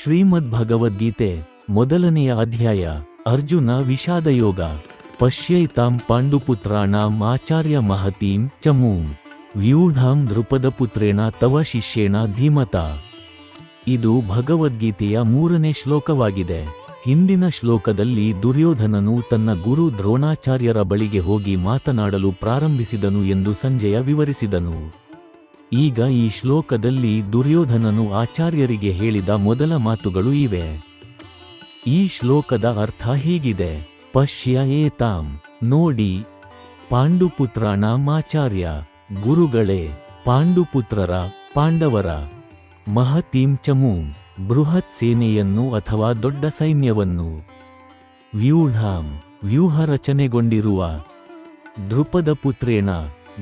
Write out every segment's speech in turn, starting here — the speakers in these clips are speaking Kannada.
ಶ್ರೀಮದ್ ಭಗವದ್ಗೀತೆ ಮೊದಲನೆಯ ಅಧ್ಯಾಯ, ಅರ್ಜುನ ವಿಷಾದಯೋಗ. ಪಶ್ಯೈತಾಂ ಪಾಂಡುಪುತ್ರಾಣಾಂ ಆಚಾರ್ಯ ಮಹತೀಂ ಚಮೂಂ ವ್ಯೂಢಾಂ ದೃಪದಪುತ್ರೇಣ ತವ ಶಿಷ್ಯೇಣ ಧೀಮತ. ಇದು ಭಗವದ್ಗೀತೆಯ ಮೂರನೇ ಶ್ಲೋಕವಾಗಿದೆ. ಹಿಂದಿನ ಶ್ಲೋಕದಲ್ಲಿ ದುರ್ಯೋಧನನು ತನ್ನ ಗುರು ದ್ರೋಣಾಚಾರ್ಯರ ಬಳಿಗೆ ಹೋಗಿ ಮಾತನಾಡಲು ಪ್ರಾರಂಭಿಸಿದನು ಎಂದು ಸಂಜಯ ವಿವರಿಸಿದನು. ಈಗ ಈ ಶ್ಲೋಕದಲ್ಲಿ ದುರ್ಯೋಧನನು ಆಚಾರ್ಯರಿಗೆ ಹೇಳಿದ ಮೊದಲ ಮಾತುಗಳು ಇವೆ. ಈ ಶ್ಲೋಕದ ಅರ್ಥ ಹೀಗಿದೆ. ಪಶ್ಯ ಏತಾಂ. ನೋಡಿ. ಪಾಂಡುಪುತ್ರಾಣಾಂ ಆಚಾರ್ಯ. ಗುರುಗಳೇ. ಪಾಂಡುಪುತ್ರರ, ಪಾಂಡವರ. ಮಹತೀಂ ಚಮೂಂ ಬೃಹತ್ ಸೇನೆಯನ್ನು ಅಥವಾ ದೊಡ್ಡ ಸೈನ್ಯವನ್ನು. ವ್ಯೂಢಾಂ. ವ್ಯೂಹ ರಚನೆಗೊಂಡಿರುವ ದೃಪದ ಪುತ್ರೇಣ.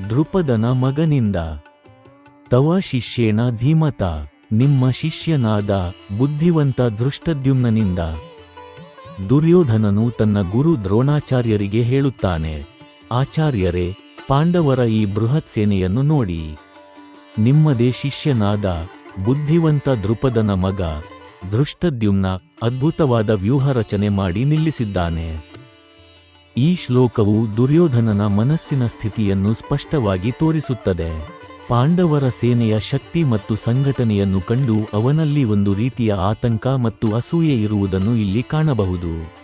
ದೃಪದನ ಮಗನಿಂದ. ತವ ಶಿಷ್ಯೇಣ ಧೀಮತ, ನಿಮ್ಮ ಶಿಷ್ಯನಾದ ಬುದ್ಧಿವಂತ ದೃಷ್ಟದ್ಯುಮ್ನನಿಂದ ದುರ್ಯೋಧನನು ತನ್ನ ಗುರು ದ್ರೋಣಾಚಾರ್ಯರಿಗೆ ಹೇಳುತ್ತಾನೆ, ಆಚಾರ್ಯರೇ, ಪಾಂಡವರ ಈ ಬೃಹತ್ ಸೇನೆಯನ್ನು ನೋಡಿ. ನಿಮ್ಮದೇ ಶಿಷ್ಯನಾದ ಬುದ್ಧಿವಂತ ದೃಪದನ ಮಗ ದೃಷ್ಟದ್ಯುಮ್ನ ಅದ್ಭುತವಾದ ವ್ಯೂಹರಚನೆ ಮಾಡಿ ನಿಲ್ಲಿಸಿದ್ದಾನೆ. ಈ ಶ್ಲೋಕವು ದುರ್ಯೋಧನನ ಮನಸ್ಸಿನ ಸ್ಥಿತಿಯನ್ನು ಸ್ಪಷ್ಟವಾಗಿ ತೋರಿಸುತ್ತದೆ. ಪಾಂಡವರ ಸೇನೆಯ ಶಕ್ತಿ ಮತ್ತು ಸಂಘಟನೆಯನ್ನು ಕಂಡು ಅವನಲ್ಲಿ ಒಂದು ರೀತಿಯ ಆತಂಕ ಮತ್ತು ಅಸೂಯೆ ಇರುವುದನ್ನು ಇಲ್ಲಿ ಕಾಣಬಹುದು.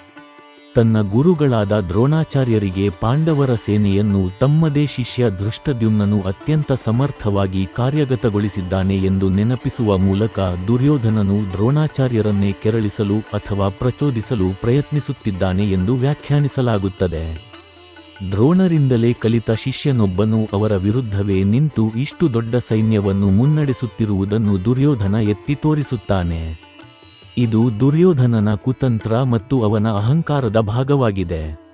ತನ್ನ ಗುರುಗಳಾದ ದ್ರೋಣಾಚಾರ್ಯರಿಗೆ ಪಾಂಡವರ ಸೇನೆಯನ್ನು ತಮ್ಮದೇ ಶಿಷ್ಯ ದೃಷ್ಟದ್ಯುಮ್ನನು ಅತ್ಯಂತ ಸಮರ್ಥವಾಗಿ ಕಾರ್ಯಗತಗೊಳಿಸಿದ್ದಾನೆ ಎಂದು ನೆನಪಿಸುವ ಮೂಲಕ ದುರ್ಯೋಧನನು ದ್ರೋಣಾಚಾರ್ಯರನ್ನೇ ಕೆರಳಿಸಲು ಅಥವಾ ಪ್ರಚೋದಿಸಲು ಪ್ರಯತ್ನಿಸುತ್ತಿದ್ದಾನೆ ಎಂದು ವ್ಯಾಖ್ಯಾನಿಸಲಾಗುತ್ತದೆ. ದ್ರೋಣರಿಂದಲೇ ಕಲಿತ ಶಿಷ್ಯನೊಬ್ಬನು ಅವರ ವಿರುದ್ಧವೇ ನಿಂತು ಇಷ್ಟು ದೊಡ್ಡ ಸೈನ್ಯವನ್ನು ಮುನ್ನಡೆಸುತ್ತಿರುವುದನ್ನು ದುರ್ಯೋಧನ ಎತ್ತಿ ತೋರಿಸುತ್ತಾನೆ. ಇದು ದುರ್ಯೋಧನನ ಕುತಂತ್ರ ಮತ್ತು ಅವನ ಅಹಂಕಾರದ ಭಾಗವಾಗಿದೆ.